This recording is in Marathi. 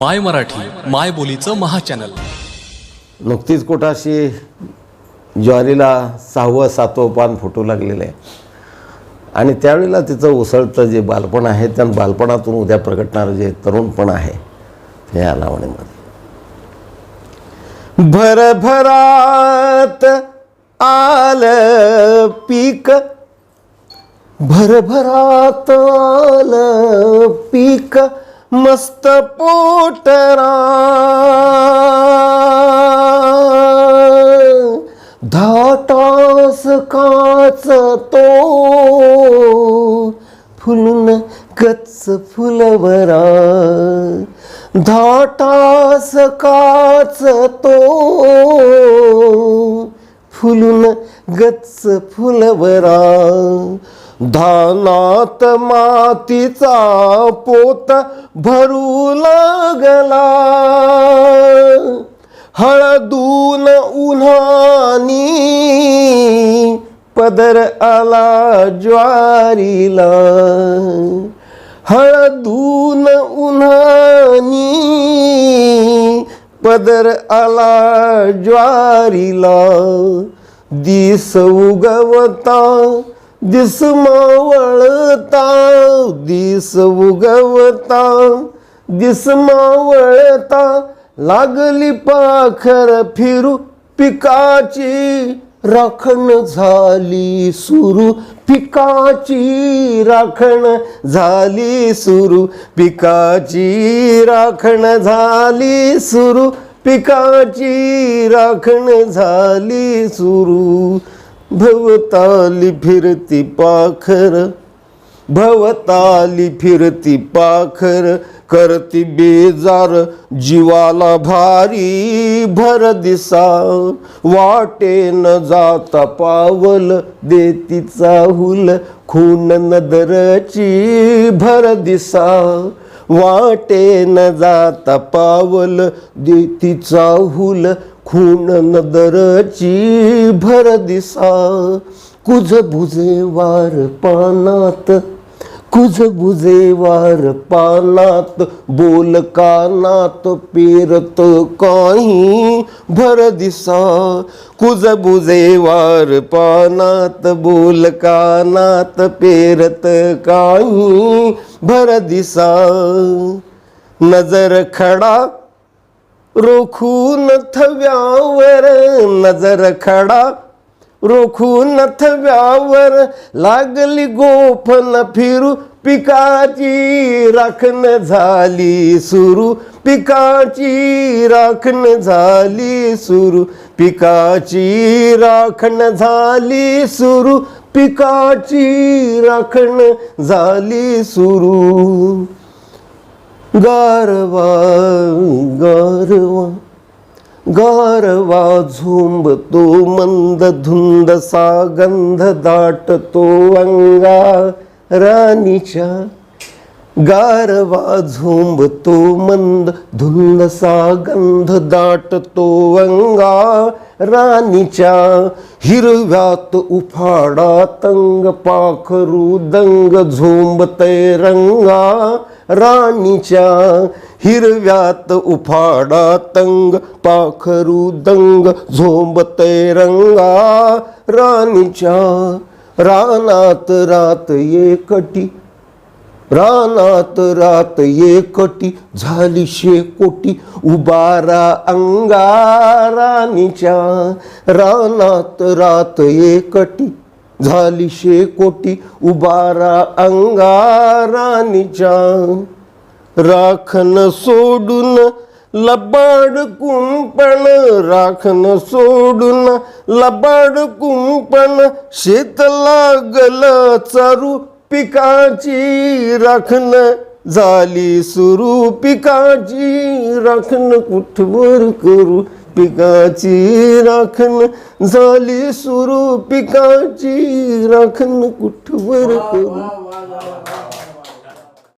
माय मराठी माय बोलीचं महाचॅनल नुकतीच कुठाशी ज्वारीला सहावं सातवं पान फुटू लागलेलं आहे. आणि त्यावेळेला तिचं उसळतं जे बालपण आहे त्या बालपणातून उद्या प्रगटणारं जे तरुणपण आहे हे या लावणीमध्ये भरभरात आलं पीक भरभरात आलं पीक मस्त पोटरा. धाटास काच तो. फुलून गच्च फुलवरा. धाटास काच तो. फुलून गच्च फुलवरा. धानात मातीचा पोत भरू लागला. हळदून उन्हानी पदर आला ज्वारीला. हळदून उन्हानी पदर आला ज्वारीला. दिस उगवता दिस मावळता दिस उगवता दिस मावळता लागली पाखर फिरू पिकाची राखण झाली सुरू पिकाची राखण झाली सुरू पिकाची राखण झाली सुरू पिकाची राखण झाली सुरू. भवताली फिरती पाखर भवताली फिरती पाखर करती बेजार जीवाला भारी भर दिसा. वाटे न जाता पावल देती चाहूल खून नदरची भर दिसा. वाटे न जाता पावल देती चाहूल खून नदरची भर दिसा कुझ बुजे वार पानात कुझ बुजे वार पानात बोल कानात पेरत काही भर दिसा कुझ बुजे वार पानात बोल कानात पेरत काही भर दिसा. नजर खडा रोखून थव्यावर नजर खडा. रोखून थव्यावर लागली गोफन फिरू. पिकाची राखण झाली सुरू. पिकाची राखण झाली सुरू. पिकाची राखण झाली सुरू. पिकाची राखण झाली सुरू. गारवा गारवा गारवा झुंबतो मंद धुंद सा गंध दाटतो अंगा राणीच्या गारवा झोंबतो मंद धुंदसा गंध दाटतो अंगा राणीच्या हिरव्यात उफाडा तंग पाखरू दंग झोंबतय रंगा. राणीच्या हिरव्यात उफाडा तंग पाखरू दंग झोंबतय रंगा. राणीच्या रानात रात ये कटी रानात रात एकटी झाली शेकोटी उबारा अंगाराणीच्या रानात रात एकटी झाली शेकोटी उबारा अंगाराणीच्या राखन सोडून लबाड कुंपण राखण सोडून लबाड कुंपण शेत लागल चारू पिकाची राखण झाली सुरू. पिकाची राखण कुठवर करू? पिकाची राखण झाली सुरू. पिकाची राखण कुठवर करू?